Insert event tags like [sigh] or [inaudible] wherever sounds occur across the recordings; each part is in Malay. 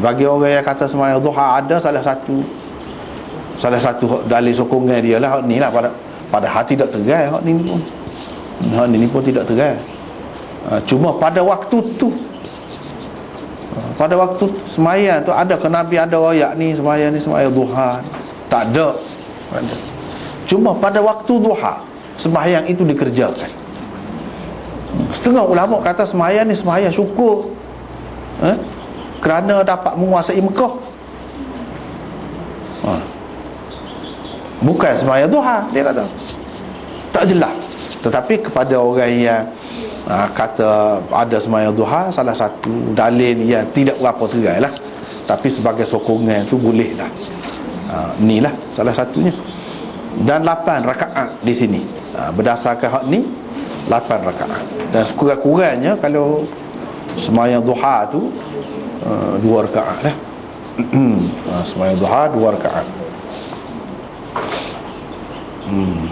bagi orang yang kata semayang duha ada salah satu salah satu dalil sokongan dia lah. Ni lah pada pada hati tak terai hak ni pun. Hak ni pun tidak terai. Ha, cuma pada waktu tu ha, pada waktu semayang tu ada ke Nabi ada royak ni semayang ni semayang duha tak ada. Cuma pada waktu duha semayang itu dikerjakan. Setengah ulama kata semayang ni semayang syukur. Eh? Kerana dapat menguasai Mekah. Ha. bukan semayang duha dia kata. Tak jelas. Tetapi kepada orang yang ha, kata ada semayang duha salah satu dalil yang tidak berapa terai lah. Tapi sebagai sokongan tu boleh lah. Ha, ni lah salah satunya. Dan 8 rakaat di sini. Ha, berdasarkan hak ni 8 rakaat. Dan sekurang-kurangnya kalau semayang duha tu uh, dua rakaat lah. Uh, semayang duha dua rakaat. Hmm.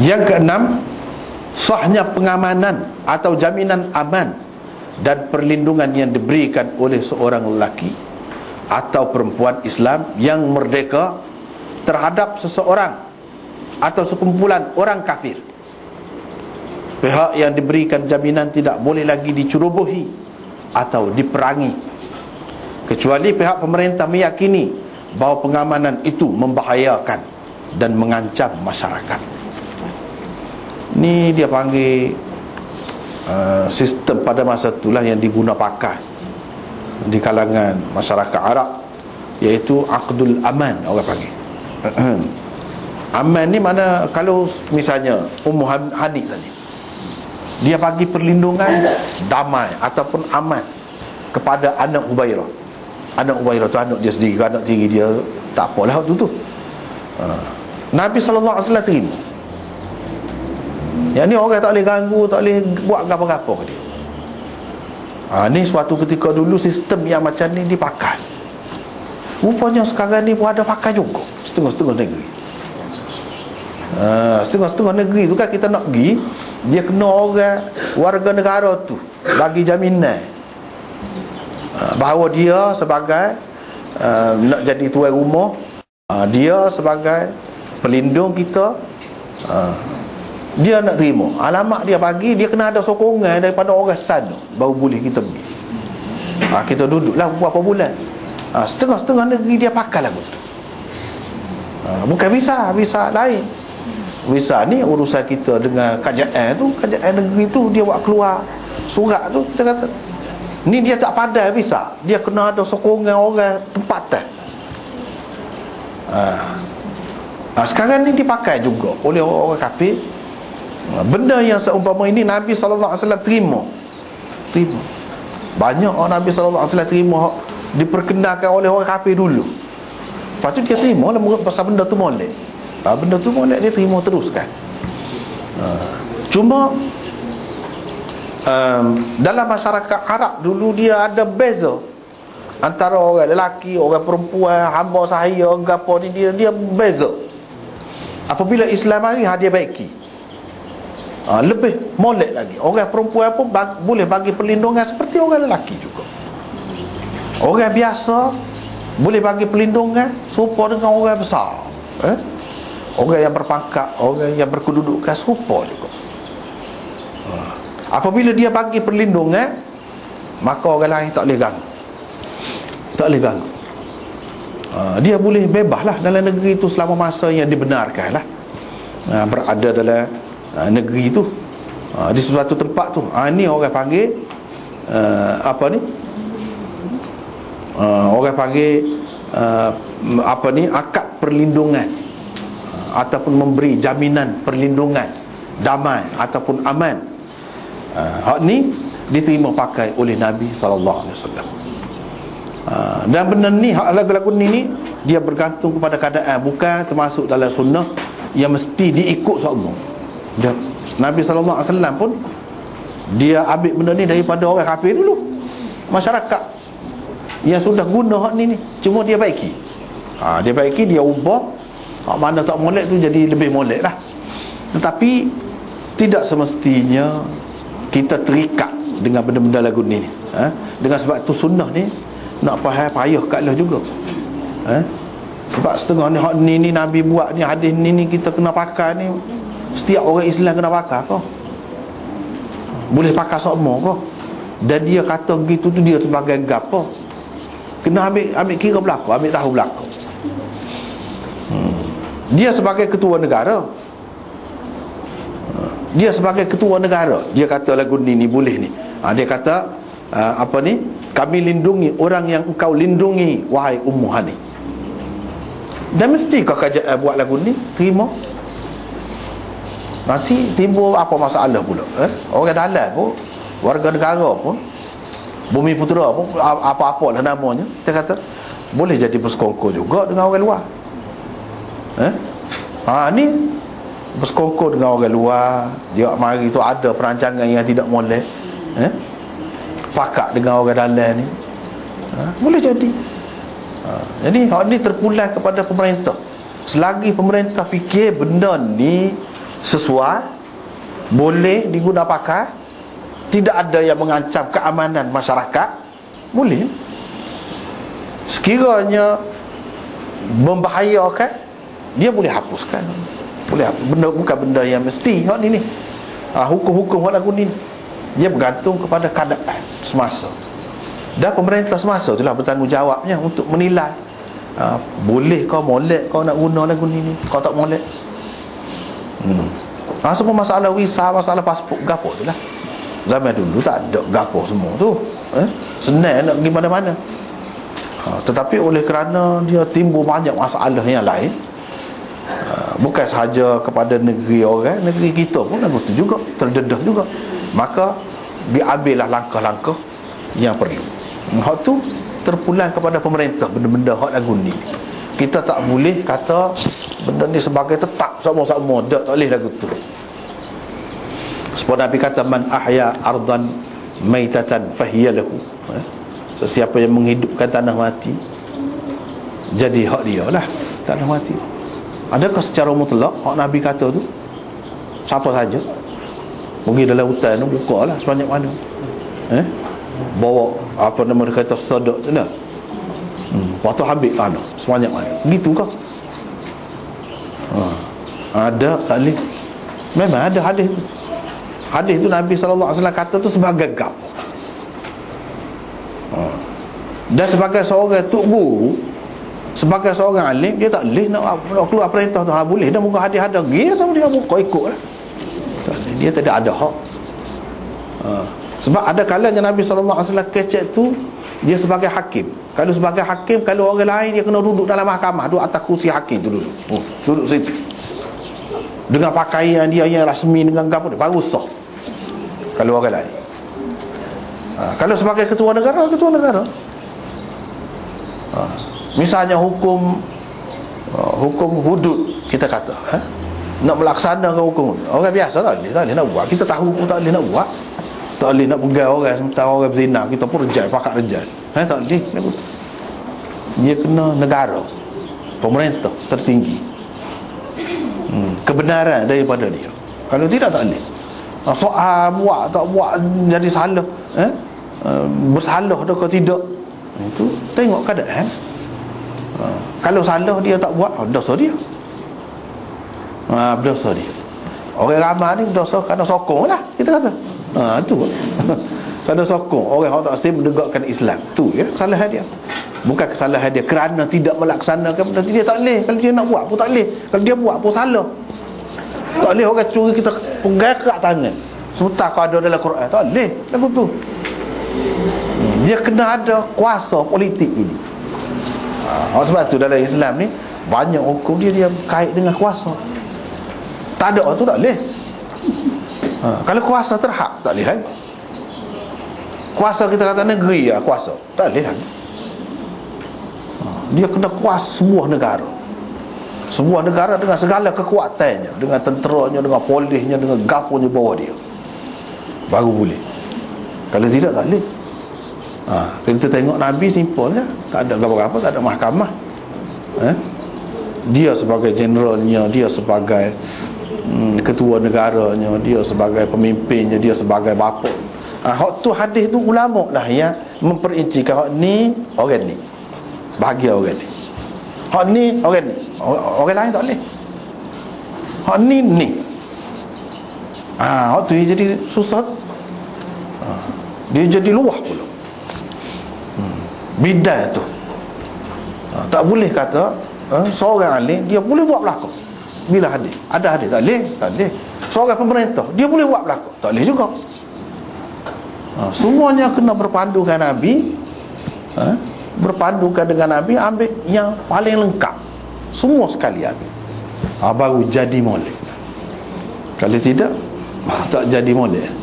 yang keenam sahnya pengamanan atau jaminan aman dan perlindungan yang diberikan oleh seorang lelaki atau perempuan Islam yang merdeka terhadap seseorang atau sekumpulan orang kafir pihak yang diberikan jaminan tidak boleh lagi dicerobohi atau diperangi. Kecuali pihak pemerintah meyakini bahawa pengamanan itu membahayakan dan mengancam masyarakat. Ni dia panggil uh, sistem pada masa itulah yang diguna pakai di kalangan masyarakat Arab iaitu akdul aman orang panggil. [clears throat] Aman ni mana kalau misalnya Ummu Hani tadi dia bagi perlindungan damai ataupun aman kepada anak Ubairah. Anak Ubairah tu anak dia sendiri anak tiri dia tak apalah waktu tu. Ha. Nabi SAW terima. Yang ni orang tak boleh ganggu tak boleh buat apa-apa ke dia. Ha, ni suatu ketika dulu sistem yang macam ni dipakai. Rupanya sekarang ni pun ada pakai juga. Setengah-setengah negeri ha, setengah-setengah negeri tu kan kita nak pergi dia kena orang warga negara tu bagi jaminan. Uh, bahawa dia sebagai uh, nak jadi tuan rumah uh, dia sebagai pelindung kita uh, dia nak terima. Alamat dia bagi dia kena ada sokongan daripada orang sana baru boleh kita pergi. Uh, kita duduklah beberapa bulan. Uh, setengah-setengah negeri dia pakai lagu tu. Uh, bukan visa visa lain Visa ni urusan kita dengan kerajaan tu Kerajaan negeri tu dia buat keluar surat tu kita kata Ni dia tak pandai visa Dia kena ada sokongan orang tempatan ha. ha. Sekarang ni dipakai juga oleh orang-orang kafir ha. Benda yang seumpama ini Nabi SAW terima Terima Banyak orang Nabi SAW terima Diperkenalkan oleh orang kafir dulu Lepas tu dia terima lah Pasal benda tu molek ha, benda tu molek dia terima terus kan. Ha. cuma um, dalam masyarakat Arab dulu dia ada beza antara orang lelaki orang perempuan hamba sahaya gapo ni dia dia beza. Apabila Islam hari ha, dia baiki. Ha, lebih molek lagi. Orang perempuan pun bag, boleh bagi perlindungan seperti orang lelaki juga. Orang biasa boleh bagi perlindungan serupa dengan orang besar eh? Orang yang berpangkat Orang yang berkedudukan serupa juga ha. Apabila dia bagi perlindungan Maka orang lain tak boleh ganggu Tak boleh ganggu ha. Dia boleh bebas lah dalam negeri itu Selama masa yang dibenarkan lah ha. Berada dalam negeri itu. Di sesuatu tempat tu Ini orang panggil Apa ni Orang panggil Apa ni Akad perlindungan ataupun memberi jaminan perlindungan damai ataupun aman. Uh, hak ni diterima pakai oleh Nabi sallallahu alaihi wasallam. Uh, dan benda ni hak lagu-lagu ni ni dia bergantung kepada keadaan bukan termasuk dalam sunnah yang mesti diikut semua dia, Nabi sallallahu alaihi wasallam pun dia ambil benda ni daripada orang kafir dulu masyarakat yang sudah guna hak ni ni. Cuma dia baiki. Ha, dia baiki dia ubah Hak mana tak molek tu jadi lebih molek lah Tetapi Tidak semestinya Kita terikat dengan benda-benda lagu ni ha? dengan sebab tu sunnah ni nak faham payah kat lah juga ha? sebab setengah ni hak ni ni Nabi buat ni hadis ni ni kita kena pakai ni setiap orang Islam kena pakai kau boleh pakai semua kau dan dia kata gitu tu dia sebagai gapo kena ambil ambil kira berlaku ambil tahu berlaku hmm. Dia sebagai ketua negara. Dia sebagai ketua negara. Dia kata lagu ni ni boleh ni. Ha, dia kata uh, apa ni? Kami lindungi orang yang engkau lindungi wahai ummu hani. Dan mesti kau kajak uh, buat lagu ni terima. Nanti timbul apa masalah pula eh? orang dalam pun warga negara pun Bumi Putera pun apa-apa lah namanya. Dia kata Boleh jadi bersekongkol juga dengan orang luar eh? Ha ni Bersekongkol dengan orang luar Dia mari tu ada perancangan yang tidak boleh eh? Pakat dengan orang dalam ni ha? Boleh jadi ha. Jadi hak ni terpulang kepada pemerintah Selagi pemerintah fikir benda ni Sesuai Boleh digunakan pakai tidak ada yang mengancam keamanan masyarakat boleh sekiranya membahayakan dia boleh hapuskan. Boleh benda bukan benda yang mesti. Hak ni ni. Ha, hukum-hukum hak lagu ni dia bergantung kepada keadaan semasa. Dan pemerintah semasa itulah bertanggungjawabnya untuk menilai ha, boleh kau molek kau nak guna lagu ni ni kau tak molek. Hmm. ha, semua masalah visa masalah pasport gapo tu lah. Zaman dulu tak ada gapo semua tu. Eh? Senang nak pergi mana-mana. Ha, Tetapi oleh kerana dia timbul banyak masalah yang lain Bukan sahaja kepada negeri orang Negeri kita pun lagu tu juga Terdedah juga Maka diambillah langkah-langkah yang perlu Hak tu terpulang kepada pemerintah Benda-benda hak lagu ni Kita tak boleh kata Benda ni sebagai tetap sama-sama Tak boleh lagu tu sebab Nabi kata man ahya ardan maitatan fahiya lahu. Eh? Sesiapa yang menghidupkan tanah mati jadi hak dia lah tanah mati. Adakah secara mutlak hak Nabi kata tu siapa saja pergi dalam hutan tu buka lah sebanyak mana eh? bawa apa nama dia kata sadaq tu lah hmm. waktu habis tanah sebanyak mana gitu kah ha. ada tak memang ada hadis tu Hadis tu Nabi SAW kata tu sebagai gap ha. Dan sebagai seorang tuk guru Sebagai seorang alim Dia tak boleh nak, nak keluar perintah tu ha, Boleh dah muka hadis ada Dia sama dia muka ikut lah Dia tidak ada hak. Ha. Sebab ada kalanya Nabi SAW kecek tu Dia sebagai hakim. Kalau sebagai hakim Kalau orang lain dia kena duduk dalam mahkamah Duduk atas kursi hakim tu duduk oh, Duduk situ. Dengan pakaian dia yang rasmi dengan gapo baru sah. Kalau orang lain. Ha, kalau sebagai ketua negara ketua negara. Ha, misalnya hukum uh, hukum hudud kita kata ha? nak melaksanakan hukum orang biasa tak boleh tak boleh nak buat. Kita tahu pun tak boleh nak buat. Tak boleh nak pegang orang sementara orang berzina. Kita pun rejal pakat rejal ha, tak boleh dia kena negara pemerintah tertinggi. Hmm, kebenaran daripada dia. Kalau tidak tak boleh. Ah, soal buat tak buat jadi salah eh? Bersalah atau tidak. Itu tengok keadaan kalau salah dia tak buat oh, dosa dia. Uh, dosa dia. Orang ramai ni dosa kerana sokong lah kita kata. Uh, itu [laughs] kerana sokong. Orang yang tak sih menegakkan Islam. Tu ya kesalahan dia. Bukan kesalahan dia kerana tidak melaksanakan benda dia tak boleh. Kalau dia nak buat pun tak boleh. Kalau dia buat pun salah. Tak boleh orang curi kita pegang kat tangan. Sebentar kau ada dalam Quran. Tak boleh. Lagu tu. Hmm. dia kena ada kuasa politik dulu ha, sebab tu dalam Islam ni banyak hukum dia dia kait dengan kuasa. Tak ada tu tak boleh. Ha, kalau kuasa terhak tak boleh lagi. Kuasa kita kata negeri ya kuasa. Tak boleh ha, dia kena kuasa sebuah negara. Sebuah negara dengan segala kekuatannya dengan tenteranya dengan polisnya dengan gapunya bawah dia. Baru boleh. Kalau tidak tak boleh ha, kita tengok Nabi simple je tak ada apa-apa tak ada mahkamah. Eh? dia sebagai generalnya dia sebagai hmm, ketua negaranya dia sebagai pemimpinnya dia sebagai bapa. Ha, hak tu hadis tu ulama lah yang memperincikan hak ni orang ni. Bahagia orang ni. Hak ni orang ni. Orang lain tak boleh. Hak ni ni. Ha, hak tu jadi susah. Ha, dia jadi luah pula bidai tu. Ha, tak boleh kata ha, seorang alim dia boleh buat belakang bila hadis? Ada hadis? Tak boleh? Tak boleh. Seorang pemerintah dia boleh buat belakang tak boleh juga. Ha, semuanya kena berpandukan Nabi. Ha, berpadukan dengan Nabi ambil yang paling lengkap. Semua sekali ambil ha, baru jadi molek. Kalau tidak [laughs] tak jadi molek.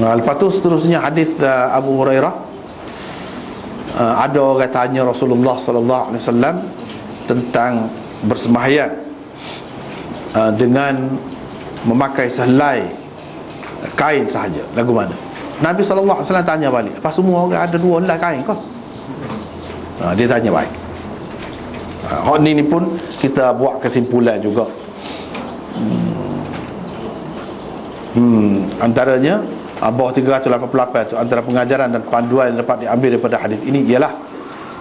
Nah, lepas tu seterusnya hadis uh, Abu Hurairah. Uh, ada orang tanya Rasulullah sallallahu alaihi wasallam tentang bersembahyang uh, dengan memakai sehelai kain sahaja. Lagu mana? Nabi SAW tanya balik. Apa semua orang ada dua helai kain kau? Ha, dia tanya baik. Hak ni ni pun Kita buat kesimpulan juga. Hmm, hmm Antaranya Bawah 388 tu Antara pengajaran dan panduan yang dapat diambil daripada hadis ini Ialah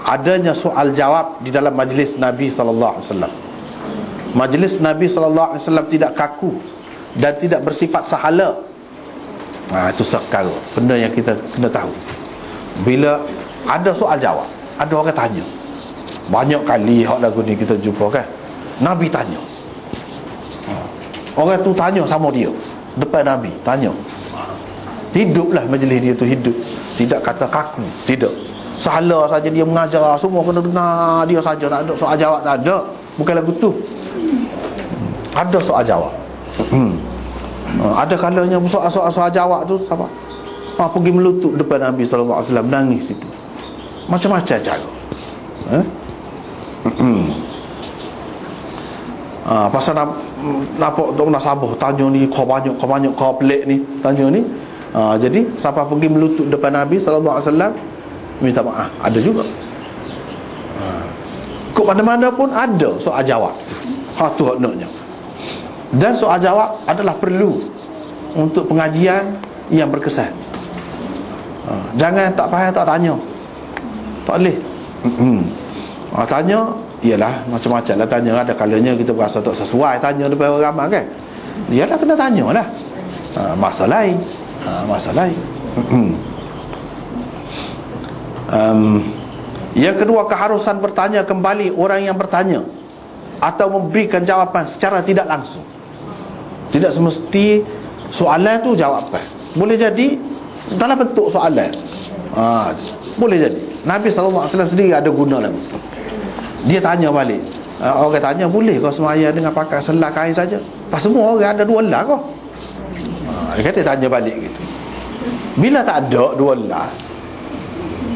Adanya soal jawab di dalam majlis Nabi SAW Majlis Nabi SAW tidak kaku Dan tidak bersifat sahala. Ha, Itu sekal Benda yang kita kena tahu. Bila ada soal jawab Ada orang tanya. Banyak kali hak lagu ni kita jumpa kan? Nabi tanya. Orang tu tanya sama dia. Depan Nabi Tanya. Hiduplah majlis dia tu hidup. Tidak kata kaku. Tidak. Salah saja dia mengajar. Semua kena dengar. Dia saja Tak ada soal jawab Tak ada. Bukan lagu tu. Ada soal jawab. Hmm. Ha, ada kalanya soal-soal jawab tu sabar ha, pergi melutut depan Nabi SAW nangis itu macam-macam cara. Ha? ha, pasal nak nampak Tok Nasabah tanya ni kau banyak kau banyak kau pelik ni. Tanya ni ha, jadi sampai pergi melutut depan Nabi SAW minta maaf. Ada juga. Ha. kok mana-mana pun ada soal jawab. Ha tu haknya dan soal jawab adalah perlu untuk pengajian yang berkesan. Ha, jangan tak faham tak tanya. Tak boleh. Ha, tanya ialah macam-macam lah tanya. Ada kalanya kita berasa tak sesuai tanya depan orang ramai kan? Kena tanya lah. Ha, masa lain ha, masa lain. Um, yang kedua keharusan bertanya kembali orang yang bertanya atau memberikan jawapan secara tidak langsung. Tidak semesti soalan tu jawapan. Boleh jadi dalam bentuk soalan. Ha, boleh jadi. Nabi SAW sendiri ada guna lagi dia tanya balik. Ha, orang tanya boleh kau semaya dengan pakai selah kain saja? Pas semua orang ada dua lah kau ha, dia kata tanya balik gitu. Bila tak ada dua lah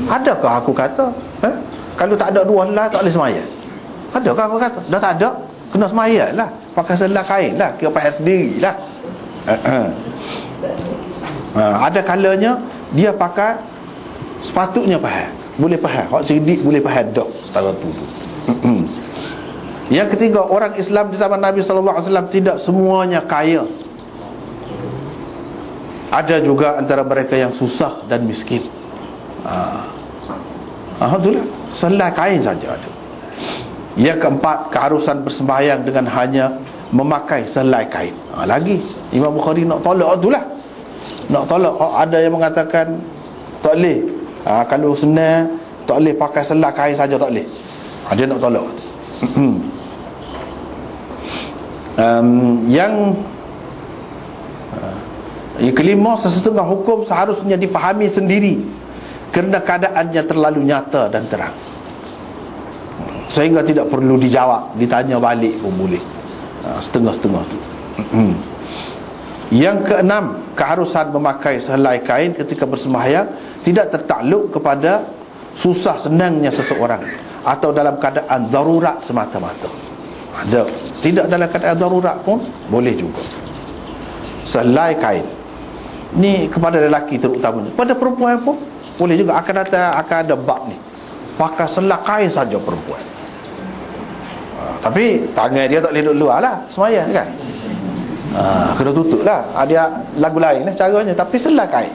adakah aku kata eh? kalau tak ada dua lah tak boleh semaya. Adakah aku kata? Dah tak ada kena semaya lah. Pakai selah kain lah kira pakai sendiri lah. Uh, ada kalanya dia pakai sepatutnya pakai. Boleh pakai. Hak cerdik boleh pakai dak setara tu tu. Yang ketiga orang Islam di zaman Nabi wasallam tidak semuanya kaya ada juga antara mereka yang susah dan miskin. Ah Alhamdulillah Selai kain saja ada. Yang keempat keharusan bersembahyang dengan hanya memakai selai kain. Ha, lagi Imam Bukhari nak tolak tu lah nak tolak oh, ada yang mengatakan tak boleh. Ha, kalau senang tak boleh pakai selai kain saja tak boleh. Ha, dia nak tolak. Um, yang yang kelima sesetengah hukum seharusnya difahami sendiri kerana keadaannya terlalu nyata dan terang. Sehingga tidak perlu dijawab ditanya balik pun boleh. Ha, setengah-setengah tu. Hmm. yang keenam keharusan memakai sehelai kain ketika bersembahyang tidak tertakluk kepada susah senangnya seseorang atau dalam keadaan darurat semata-mata. Ada. Tidak dalam keadaan darurat pun boleh juga. Sehelai kain ni kepada lelaki terutamanya. Pada perempuan pun boleh juga. Akan datang akan ada bab ni. Pakai selai kain saja perempuan. Tapi tangan dia tak boleh duduk luar lah. Semayang kan? Ha, kena tutup lah ha, dia lagu lain lah caranya. Tapi selai kain